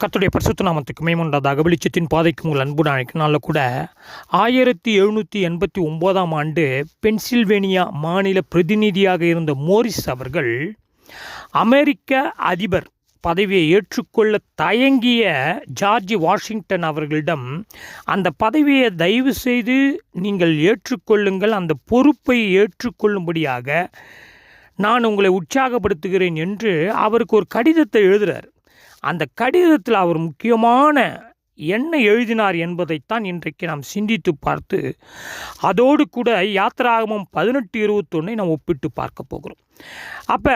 கத்துடைய பரிசுத்த நாமத்துக்கு மேம்பண்டதாக வெளிச்சத்தின் பாதைக்கு உங்கள் அன்பு நாளைக்கு கூட ஆயிரத்தி எழுநூற்றி எண்பத்தி ஒம்போதாம் ஆண்டு பென்சில்வேனியா மாநில பிரதிநிதியாக இருந்த மோரிஸ் அவர்கள் அமெரிக்க அதிபர் பதவியை ஏற்றுக்கொள்ள தயங்கிய ஜார்ஜ் வாஷிங்டன் அவர்களிடம் அந்த பதவியை தயவு செய்து நீங்கள் ஏற்றுக்கொள்ளுங்கள் அந்த பொறுப்பை ஏற்றுக்கொள்ளும்படியாக நான் உங்களை உற்சாகப்படுத்துகிறேன் என்று அவருக்கு ஒரு கடிதத்தை எழுதுகிறார் அந்த கடிதத்தில் அவர் முக்கியமான என்ன எழுதினார் என்பதைத்தான் இன்றைக்கு நாம் சிந்தித்து பார்த்து அதோடு கூட யாத்திராகமம் பதினெட்டு இருபத்தொன்னை நாம் ஒப்பிட்டு பார்க்க போகிறோம். அப்போ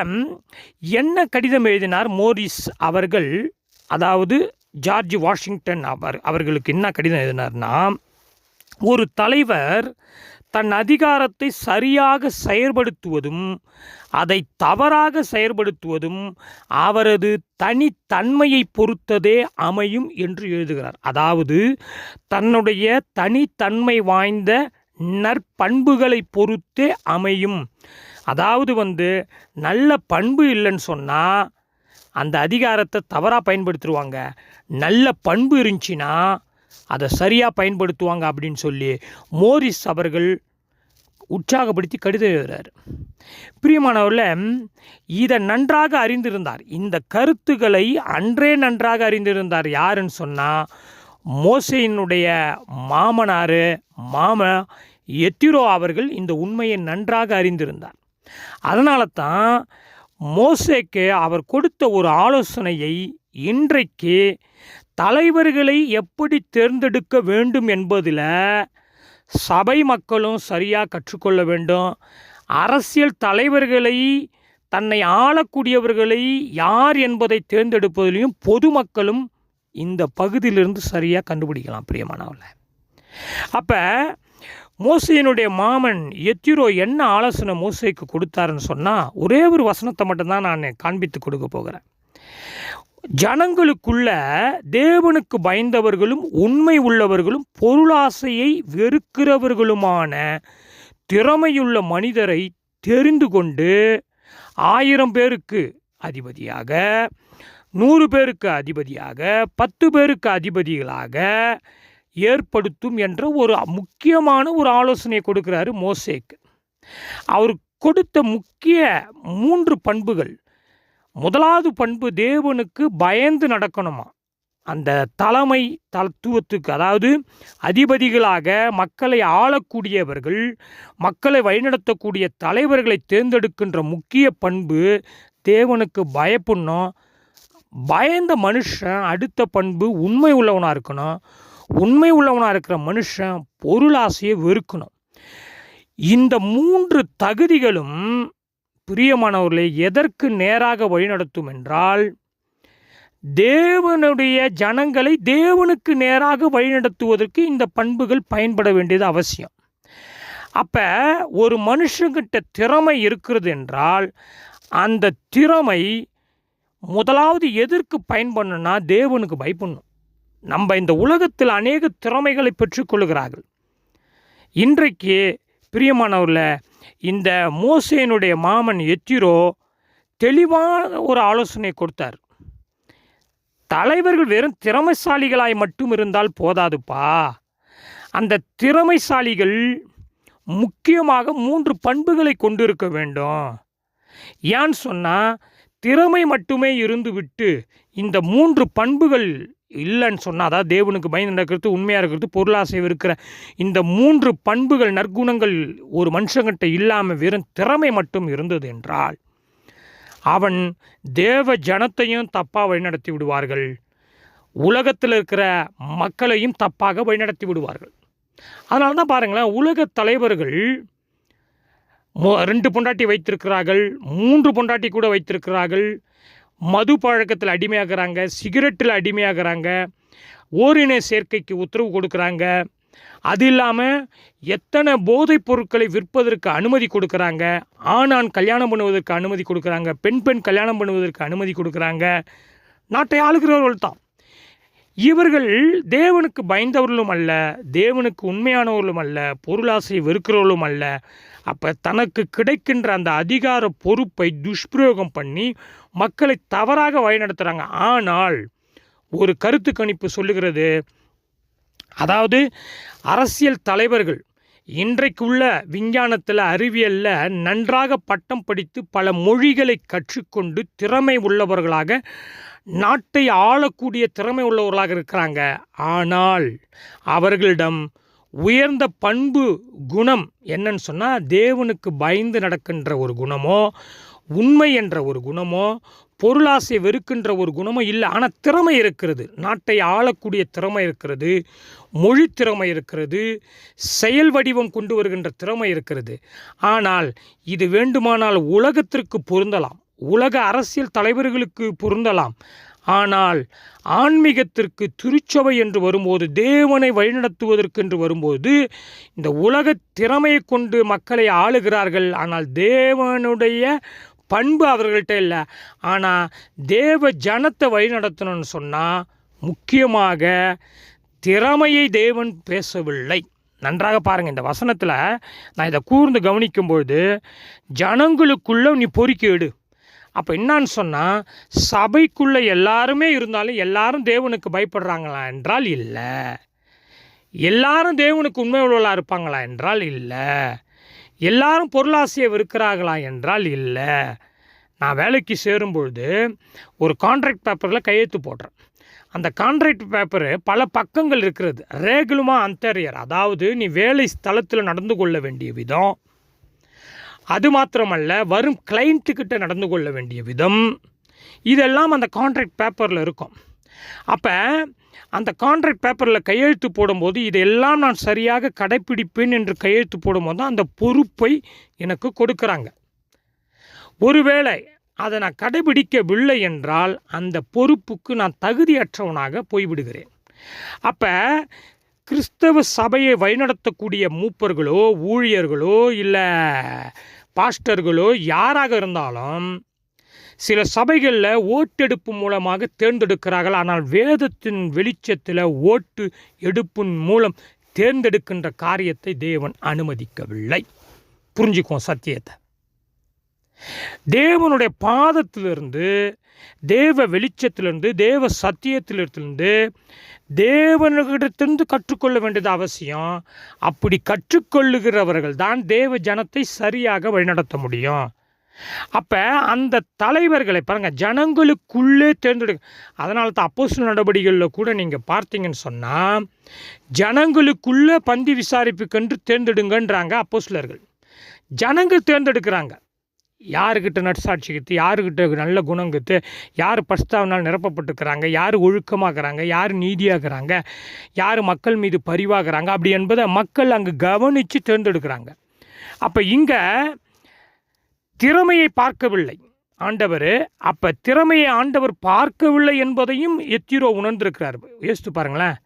என்ன கடிதம் எழுதினார் மோரிஸ் அவர்கள்? அதாவது ஜார்ஜ் வாஷிங்டன் அவர் அவர்களுக்கு என்ன கடிதம் எழுதினார்னா ஒரு தலைவர் தன் அதிகாரத்தை சரியாக செயற்படுத்துவதும் அதை தவறாக செயற்படுத்துவதும் அவரது தனித்தன்மையை பொறுத்ததே அமையும் என்று எழுதுகிறார். அதாவது தன்னுடைய தனித்தன்மை வாய்ந்த நற்பண்புகளை பொறுத்தே அமையும். அதாவது வந்து நல்ல பண்பு இல்லைன்னு சொன்னால் அந்த அதிகாரத்தை தவறாக பயன்படுத்திடுவாங்க. நல்ல பண்பு இருந்துச்சுன்னா அதை சரியாக பயன்படுத்துவாங்க அப்படின்னு சொல்லி மோரிஸ் அவர்கள் உற்சாகப்படுத்தி கடிதம் எழுதுகிறார் பிரியமானவரில் இதை நன்றாக அறிந்திருந்தார். இந்த கருத்துக்களை அன்றே நன்றாக அறிந்திருந்தார் யாருன்னு சொன்னால் மோசையினுடைய மாமனார் மாம எத்திரோ அவர்கள் இந்த உண்மையை நன்றாக அறிந்திருந்தார். அதனால தான் மோசேக்கு அவர் கொடுத்த ஒரு ஆலோசனையை இன்றைக்கு தலைவர்களை எப்படி தேர்ந்தெடுக்க வேண்டும் என்பதில் சபை மக்களும் சரியாக கற்றுக்கொள்ள வேண்டும். அரசியல் தலைவர்களை தன்னை ஆளக்கூடியவர்களை யார் என்பதை தேர்ந்தெடுப்பதிலையும் பொதுமக்களும் இந்த பகுதியிலிருந்து சரியாக கண்டுபிடிக்கலாம் பிரியமானவளை அப்போ மோசையினுடைய மாமன் எத்திரோ என்ன ஆலோசனை மோசைக்கு கொடுத்தாருன்னு சொன்னால் ஒரே ஒரு வசனத்தை மட்டும்தான் நான் காண்பித்து கொடுக்க போகிறேன். ஜனங்களுக்குள்ள தேவனுக்கு பயந்தவர்களும் உண்மை உள்ளவர்களும் பொருளாசையை வெறுக்கிறவர்களுமான திறமையுள்ள மனிதரை தெரிந்து கொண்டு ஆயிரம் பேருக்கு அதிபதியாக நூறு பேருக்கு அதிபதியாக பத்து பேருக்கு அதிபதிகளாக ஏற்படுத்தும் என்ற ஒரு முக்கியமான ஒரு ஆலோசனை கொடுக்குறாரு மோசேக்கு. அவர் கொடுத்த முக்கிய மூன்று பண்புகள். முதலாவது பண்பு தேவனுக்கு பயந்து நடக்கணுமா? அந்த தலைமை தத்துவத்துக்கு அதாவது அதிபதிகளாக மக்களை ஆளக்கூடியவர்கள் மக்களை வழிநடத்தக்கூடிய தலைவர்களை தேர்ந்தெடுக்கின்ற முக்கிய பண்பு தேவனுக்கு பயப்படணும். பயந்த மனுஷன் அடுத்த பண்பு உண்மை உள்ளவனாக இருக்கணும். உண்மை உள்ளவனாக இருக்கிற மனுஷன் பொருளாசையை வெறுக்கணும். இந்த மூன்று தகுதிகளும் பிரியமானவர்களை எதற்கு நேராக வழிநடத்தும் என்றால் தேவனுடைய ஜனங்களை தேவனுக்கு நேராக வழிநடத்துவதற்கு இந்த பண்புகள் பயன்பட வேண்டியது அவசியம். அப்போ ஒரு மனுஷங்கிட்ட திறமை இருக்கிறது என்றால் அந்த திறமை முதலாவது எதற்கு பயன்படணும்னா தேவனுக்கு பயப்படணும். நம்ம இந்த உலகத்தில் அநேக திறமைகளை பெற்றுக்கொள்கிறார்கள். இன்றைக்கு பிரியமானவரில் இந்த மோசேனுடைய மாமன் எத்திரோ தெளிவான ஒரு ஆலோசனை கொடுத்தார். தலைவர்கள் வெறும் திறமைசாலிகளாய் மட்டும் இருந்தால் போதாதுப்பா. அந்த திறமைசாலிகள் முக்கியமாக மூன்று பண்புகளை கொண்டிருக்க வேண்டும். ஏன்னு சொன்னால் திறமை மட்டுமே இருந்துவிட்டு இந்த மூன்று பண்புகள் இல்லைன்னு சொன்னால் அதாவது தேவனுக்கு பயந்து நடக்கிறது உண்மையாக இருக்கிறது பொருளாசை இருக்கிற இந்த மூன்று பண்புகள் நற்குணங்கள் ஒரு மனுஷங்கிட்ட இல்லாமல் வெறும் திறமை மட்டும் இருந்தது என்றால் அவன் தேவ ஜனத்தையும் தப்பாக வழிநடத்தி விடுவார்கள். உலகத்தில் இருக்கிற மக்களையும் தப்பாக வழிநடத்தி விடுவார்கள். அதனால தான் பாருங்களேன் உலக தலைவர்கள் ரெண்டு பொண்டாட்டி வைத்திருக்கிறார்கள் மூன்று பொண்டாட்டி கூட வைத்திருக்கிறார்கள் மது பழக்கத்தில் அடிமையாகிறாங்க சிகரெட்டில் அடிமையாகிறாங்க ஓரின சேர்க்கைக்கு உத்தரவு கொடுக்குறாங்க. அது இல்லாமல் எத்தனை போதைப் பொருட்களை விற்பதற்கு அனுமதி கொடுக்குறாங்க ஆண் ஆண் கல்யாணம் பண்ணுவதற்கு அனுமதி கொடுக்குறாங்க பெண் பெண் கல்யாணம் பண்ணுவதற்கு அனுமதி கொடுக்குறாங்க. நாட்டை ஆளுகிறவர்கள் தான். இவர்கள் தேவனுக்கு பயந்தவர்களும் அல்ல தேவனுக்கு உண்மையானவர்களும் அல்ல பொருளாசை வெறுக்கிறவர்களும் அல்ல. அப்போ தனக்கு கிடைக்கின்ற அந்த அதிகார பொறுப்பை துஷ்பிரயோகம் பண்ணி மக்களை தவறாக வழிநடத்துகிறாங்க ஆனால் ஒரு கருத்து கணிப்பு சொல்லுகிறது. அதாவது அரசியல் தலைவர்கள் இன்றைக்குள்ள விஞ்ஞானத்தில் அறிவியலில் நன்றாக பட்டம் படித்து பல மொழிகளை கற்றுக்கொண்டு திறமை உள்ளவர்களாக நாட்டை ஆளக்கூடிய திறமை உள்ளவர்களாக இருக்கிறாங்க. ஆனால் அவர்களிடம் உயர்ந்த பண்பு குணம் என்னன்னு சொன்னால் தேவனுக்கு பயந்து நடக்கின்ற ஒரு குணமோ உண்மை என்ற ஒரு குணமோ பொருளாசை வெறுக்கின்ற ஒரு குணமும் இல்லை. ஆனால் திறமை இருக்கிறது. நாட்டை ஆளக்கூடிய திறமை இருக்கிறது. மொழி திறமை இருக்கிறது. செயல் வடிவம் கொண்டு வருகின்ற திறமை இருக்கிறது. ஆனால் இது வேண்டுமானால் உலகத்திற்கு பொருந்தலாம். உலக அரசியல் தலைவர்களுக்கு பொருந்தலாம். ஆனால் ஆன்மீகத்திற்கு திருச்சபை என்று வரும்போது தேவனை வழிநடத்துவதற்கு என்று வரும்போது இந்த உலக திறமையை கொண்டு மக்களை ஆளுகிறார்கள். ஆனால் தேவனுடைய பண்பு அவர்கள்ட்ட இல்லை. ஆனால் தேவ ஜனத்தை வழிநடத்தணும்னு சொன்னால் முக்கியமாக திறமையை தேவன் பேசவில்லை. நன்றாக பாருங்கள் இந்த வசனத்தில் நான் இதை கூர்ந்து கவனிக்கும்போது ஜனங்களுக்குள்ளே நீ பொறுக்கி எடு. அப்போ என்னான்னு சொன்னால் சபைக்குள்ளே எல்லாருமே இருந்தாலும் எல்லாரும் தேவனுக்கு பயப்படுறாங்களா என்றால் இல்லை. எல்லாரும் தேவனுக்கு உண்மை உள்ளவளாக இருப்பாங்களா என்றால் இல்லை. எல்லாரும் பொருளாசையை விற்கிறார்களா என்றால் இல்லை. நான் வேலைக்கு சேரும்பொழுது ஒரு கான்ட்ராக்ட் பேப்பரில் கையெழுத்து போடுறேன். அந்த கான்ட்ராக்ட் பேப்பரு பல பக்கங்கள் இருக்கிறது. ரேகுலுமா அந்தரியர் அதாவது நீ வேலை ஸ்தலத்தில் நடந்து கொள்ள வேண்டிய விதம். அது மாத்திரமல்ல வரும் கிளைண்ட்டுக்கிட்ட நடந்து கொள்ள வேண்டிய விதம். இதெல்லாம் அந்த கான்ட்ராக்ட் பேப்பரில் இருக்கும். அப்போ அந்த கான்ட்ராக்ட் பேப்பரில் கையெழுத்து போடும்போது இதையெல்லாம் நான் சரியாக கடைப்பிடிப்பேன் என்று கையெழுத்து போடும்போது தான் அந்த பொறுப்பை எனக்கு கொடுக்குறாங்க. ஒருவேளை அதை நான் கடைபிடிக்கவில்லை என்றால் அந்த பொறுப்புக்கு நான் தகுதியற்றவனாக போய்விடுகிறேன். அப்போ கிறிஸ்தவ சபையை வழிநடத்தக்கூடிய மூப்பர்களோ ஊழியர்களோ இல்லை பாஸ்டர்களோ யாராக இருந்தாலும் சில சபைகளில் ஓட்டெடுப்பு மூலமாக தேர்ந்தெடுக்கிறார்கள். ஆனால் வேதத்தின் வெளிச்சத்தில் ஓட்டு எடுப்பின் மூலம் தேர்ந்தெடுக்கின்ற காரியத்தை தேவன் அனுமதிக்கவில்லை. புரிஞ்சுக்குவோம் சத்தியத்தை. தேவனுடைய பாதத்திலிருந்து தேவ வெளிச்சத்திலிருந்து தேவ சத்தியத்திலிருந்து தேவனிடத்திலிருந்து கற்றுக்கொள்ள வேண்டியது அவசியம். அப்படி கற்றுக்கொள்ளுகிறவர்கள் தான் தேவ ஜனத்தை சரியாக வழிநடத்த முடியும். அப்போ அந்த தலைவர்களை பாருங்கள் ஜனங்களுக்குள்ளே தேர்ந்தெடுக்க அதனால தான் அப்போஸ்தல நடவடிக்கைகளில் கூட நீங்கள் பார்த்தீங்கன்னு சொன்னால் ஜனங்களுக்குள்ளே பந்தி விசாரிப்புக்கென்று தேர்ந்தெடுங்கன்றாங்க அப்போஸ்தலர்கள். ஜனங்கள் தேர்ந்தெடுக்கிறாங்க. யாருக்கிட்ட நட்சாட்சிக்கிட்டு யாருக்கிட்ட நல்ல குணங்கிட்டு யார் பஸ்தாவினால் நிரப்பப்பட்டுக்கிறாங்க யார் ஒழுக்கமாகறாங்க யார் நீதியாகிறாங்க யார் மக்கள் மீது பரிவாகிறாங்க அப்படி என்பதை மக்கள் அங்கே கவனித்து தேர்ந்தெடுக்கிறாங்க. அப்போ இங்கே திறமையை பார்க்கவில்லை. ஆண்டவர் அப்போ திறமையை ஆண்டவர் பார்க்கவில்லை என்பதையும் எத்திரோ உணர்ந்திருக்கிறார். யோசித்து பாருங்களேன்.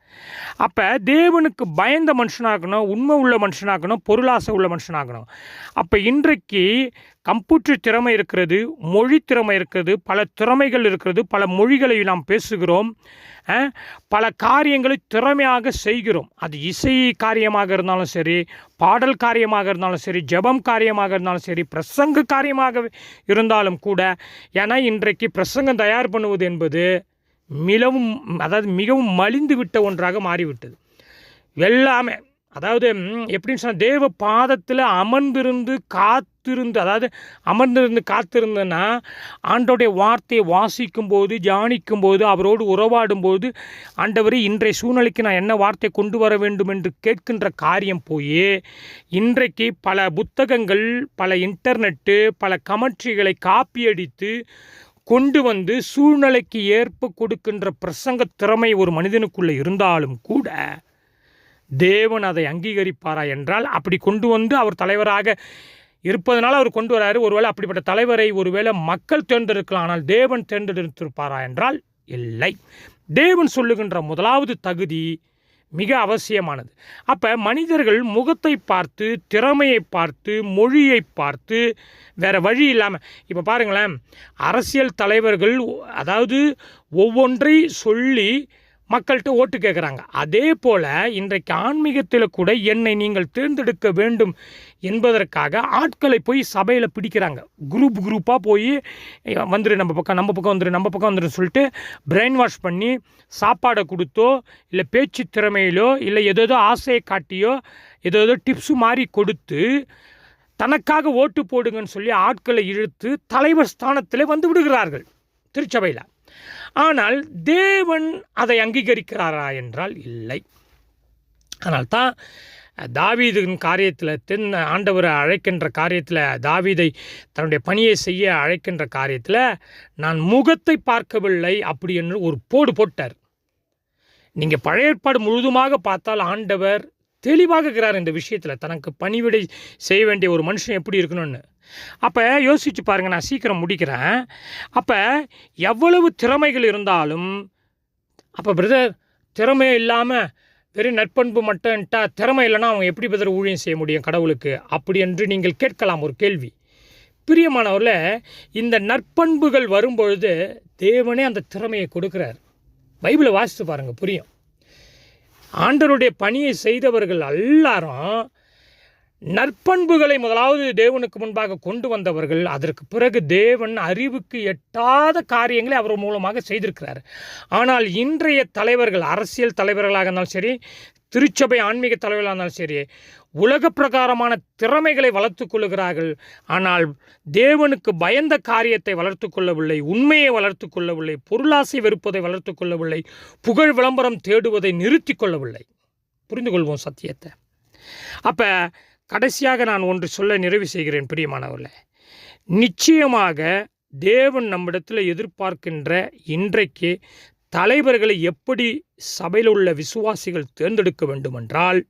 அப்போ தேவனுக்கு பயந்த மனுஷனாகணும் உண்மை உள்ள மனுஷனாகணும் பொருளாசை உள்ள மனுஷனாகணும். அப்போ இன்றைக்கு கம்ப்யூட்டர் திறமை இருக்கிறது மொழி திறமை இருக்கிறது பல திறமைகள் இருக்கிறது பல மொழிகளை நாம் பேசுகிறோம் பல காரியங்களை திறமையாக செய்கிறோம். அது இசை காரியமாக இருந்தாலும் சரி பாடல் காரியமாக இருந்தாலும் சரி ஜெபம் காரியமாக இருந்தாலும் சரி பிரசங்க காரியமாக இருந்தாலும் கூட ஏன்னா இன்றைக்கு பிரசங்கம் தயார் பண்ணுவது என்பது மிகவும் அதாவது மிகவும் மலிந்து விட்ட ஒன்றாக மாறிவிட்டது. எல்லாமே அதாவது எப்படின்னு சொன்னால் தேவ பாதத்தில் அமர்ந்திருந்து காத்திருந்து அதாவது அமர்ந்திருந்து காத்திருந்தேன்னா ஆண்டோடைய வார்த்தையை வாசிக்கும் போது தியானிக்கும் போது அவரோடு உறவாடும் போது ஆண்டவரே இன்றைய சூழ்நிலைக்கு நான் என்ன வார்த்தை கொண்டு வர வேண்டும் என்று கேட்கின்ற காரியம் போய் இன்றைக்கு பல புத்தகங்கள் பல இன்டர்நெட்டு பல கமெண்ட்ரிகளை காப்பியடித்து கொண்டு வந்து சூழ்நிலைக்கு ஏற்ப கொடுக்கின்ற பிரசங்க திறமை ஒரு மனிதனுக்குள்ளே இருந்தாலும் கூட தேவன் அதை அங்கீகரிப்பாரா என்றால் அப்படி கொண்டு வந்து அவர் தலைவராக இருப்பதனால் அவர் கொண்டு வராரு. ஒருவேளை அப்படிப்பட்ட தலைவரை ஒருவேளை மக்கள் தேர்ந்தெடுக்கலாம் ஆனால் தேவன் தேர்ந்தெடுத்திருப்பாரா என்றால் இல்லை. தேவன் சொல்லுகின்ற முதலாவது தகுதி மிக அவசியமானது. அப்போ மனிதர்கள் முகத்தை பார்த்து திறமையை பார்த்து மொழியை பார்த்து வேறு வழி இல்லாமல் இப்போ பாருங்களேன் அரசியல் தலைவர்கள் அதாவது ஒவ்வொன்றை சொல்லி மக்கள்கிட்ட ஓட்டு கேட்குறாங்க அதே போல் இன்றைக்கு ஆன்மீகத்தில் கூட என்னை நீங்கள் தேர்ந்தெடுக்க வேண்டும் என்பதற்காக ஆட்களை போய் சபையில் பிடிக்கிறாங்க. குரூப் குரூப்பாக போய் வந்துரு நம்ம பக்கம் நம்ம பக்கம் வந்துரு நம்ம பக்கம் வந்துரு சொல்லிட்டு பிரெயின் வாஷ் பண்ணி சாப்பாடை கொடுத்தோ இல்லை பேச்சு திறமையிலோ இல்லை ஏதோ ஆசையை காட்டியோ ஏதோ டிப்ஸு மாதிரி கொடுத்து தனக்காக ஓட்டு போடுங்கன்னு சொல்லி ஆட்களை இழுத்து தலைவர் ஸ்தானத்தில் வந்து விடுகிறார்கள் திருச்சபையில். ஆனால் தேவன் அதை அங்கீகரிக்கிறாரா என்றால் இல்லை. ஆனால் தான் தாவீதின் காரியத்தில் தென் ஆண்டவரை அழைக்கின்ற காரியத்தில் தாவீதை தன்னுடைய பணியை செய்ய அழைக்கின்ற காரியத்தில் நான் முகத்தை பார்க்கவில்லை அப்படி என்று ஒரு போடு போட்டார். நீங்கள் பழைய ஏற்பாடு முழுதுமாக பார்த்தால் ஆண்டவர் தெளிவாக இருக்கிறார் இந்த விஷயத்தில். தனக்கு பணிவிடை செய்ய வேண்டிய ஒரு மனுஷன் எப்படி இருக்கணும்னு? அப்போ யோசிச்சு பாருங்கள் நான் சீக்கிரம் முடிக்கிறேன். அப்போ எவ்வளவு திறமைகள் இருந்தாலும் அப்போ பிரதர் திறமை இல்லாமல் வெறும் நற்பண்பு மட்டும்ட்டா திறமை இல்லைன்னா அவங்க எப்படி பிரதர் ஊழியம் செய்ய முடியும் கடவுளுக்கு? அப்படி என்று நீங்கள் கேட்கலாம் ஒரு கேள்வி. பிரியமானவரில் இந்த நற்பண்புகள் வரும்பொழுது தேவனே அந்த திறமையை கொடுக்குறார். பைபிளை வாசித்து பாருங்கள் புரியும். ஆண்டருடைய பணியை செய்தவர்கள் எல்லாரும் நற்பண்புகளை முதலாவது தேவனுக்கு முன்பாக கொண்டு வந்தவர்கள் அதற்கு பிறகு தேவன் அறிவுக்கு எட்டாத காரியங்களை அவர் மூலமாக செய்திருக்கிறார். ஆனால் இன்றைய தலைவர்கள் அரசியல் தலைவர்களாக இருந்தாலும் சரி திருச்சபை ஆன்மீக தலைவர்களாக இருந்தாலும் சரி உலக பிரகாரமான திறமைகளை வளர்த்து கொள்ளுகிறார்கள். ஆனால் தேவனுக்கு பயந்த காரியத்தை வளர்த்து கொள்ளவில்லை உண்மையை வளர்த்து கொள்ளவில்லை பொருளாசை வெறுப்பதை வளர்த்து கொள்ளவில்லை புகழ் விளம்பரம் தேடுவதை நிறுத்தி கொள்ளவில்லை. புரிந்து கொள்வோம் சத்தியத்தை. அப்போ கடைசியாக நான் ஒன்று சொல்ல நிறைவு செய்கிறேன் பிரியமானவர்களே. நிச்சயமாக தேவன் நம்மிடத்தில் எதிர்பார்க்கின்ற இன்றைக்கு தலைவர்களை எப்படி சபையில் உள்ள விசுவாசிகள் தேர்ந்தெடுக்க வேண்டுமென்றால்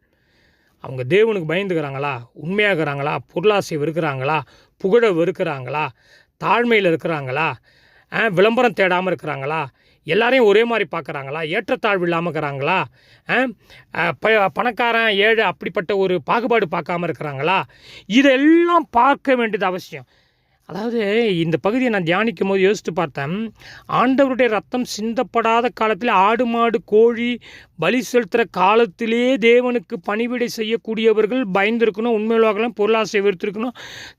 அவங்க தேவனுக்கு பயந்துக்கிறாங்களா உண்மையாகிறாங்களா பொருளாசை வெறுக்கிறாங்களா புகழ வெறுக்கிறாங்களா தாழ்மையில் இருக்கிறாங்களா விளம்பரம் தேடாமல் இருக்கிறாங்களா எல்லாரையும் ஒரே மாதிரி பார்க்குறாங்களா? ஏற்றத்தாழ்வு இல்லாமல் இருக்கிறாங்களா? ஆ, ப பணக்காரன் ஏழை அப்படிப்பட்ட ஒரு பாகுபாடு பார்க்காம இருக்கிறாங்களா? இதெல்லாம் பார்க்க வேண்டியது அவசியம். அதாவது இந்த பகுதியை நான் தியானிக்கும் போது யோசித்து பார்த்தேன். ஆண்டவருடைய ரத்தம் சிந்தப்படாத காலத்தில் ஆடு மாடு கோழி பலி செலுத்துகிற காலத்திலே தேவனுக்கு பணிவிடை செய்யக்கூடியவர்கள் பயந்திருக்கணும் உண்மையுள்ளவர்களும் பொருளாசை வெறுத்திருக்கணும்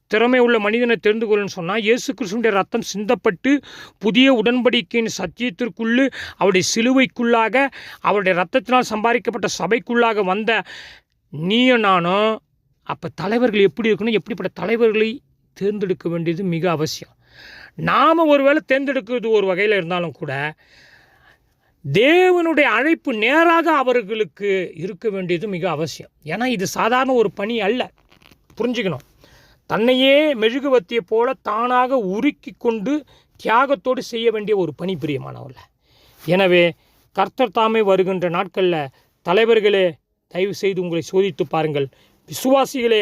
திறமை உள்ள மனிதனை தெரிந்து கொள்ளணும்னு சொன்னால் இயேசு கிருஷ்ணனுடைய ரத்தம் சிந்தப்பட்டு புதிய உடன்படிக்கையின் சத்தியத்திற்குள்ளே அவருடைய சிலுவைக்குள்ளாக அவருடைய ரத்தத்தினால் சம்பாதிக்கப்பட்ட சபைக்குள்ளாக வந்த நீயும் நானும் அப்போ தலைவர்கள் எப்படி இருக்கணும் எப்படிப்பட்ட தலைவர்களை தேர்ந்தெடுக்க வேண்டியது மிக அவசியம். நாம் ஒருவேளை தேர்ந்தெடுக்கிறது ஒரு வகையில் இருந்தாலும் கூட தேவனுடைய அழைப்பு நேராக அவர்களுக்கு இருக்க வேண்டியது மிக அவசியம். ஏன்னா இது சாதாரண ஒரு பணி அல்ல. புரிஞ்சுக்கணும். தன்னையே மெழுகுவத்தியை போல தானாக உருக்கி கொண்டு தியாகத்தோடு செய்ய வேண்டிய ஒரு பணி பிரியமானவல்ல எனவே கர்த்தர் தாமே வருகின்ற நாட்களில் தலைவர்களே தயவு செய்து உங்களை சோதித்து பாருங்கள். விசுவாசிகளே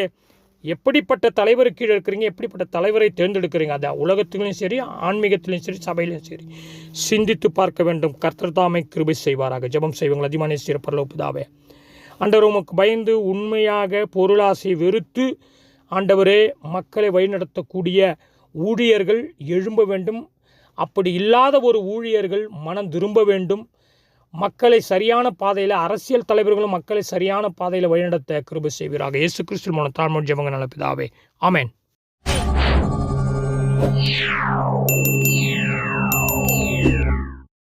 எப்படிப்பட்ட தலைவருக்கு கீழே இருக்கிறீங்க எப்படிப்பட்ட தலைவரை தேர்ந்தெடுக்கிறீங்க? அதை உலகத்திலையும் சரி ஆன்மீகத்திலையும் சரி சபையிலையும் சரி. சிந்தித்து பார்க்க வேண்டும். கர்த்தர்தாமை கிருபை செய்வாராக. ஜெபம் செய்வாங்கள். அதிமான பரலோப்புதாவே ஆண்டவர் உமக்கு பயந்து உண்மையாக பொருளாசை வெறுத்து ஆண்டவரே மக்களை வழிநடத்தக்கூடிய ஊழியர்கள் எழும்ப வேண்டும். அப்படி இல்லாத ஒரு ஊழியர்கள் மனம் திரும்ப வேண்டும். மக்களை சரியான பாதையில் அரசியல் தலைவர்களும் மக்களை சரியான பாதையில் வழிநடத்த கிருபை செய்வீராக. இயேசு கிறிஸ்து மூலம் தாழ்மொழி ஜெபங்க நலப்பிதாவே ஆமேன்.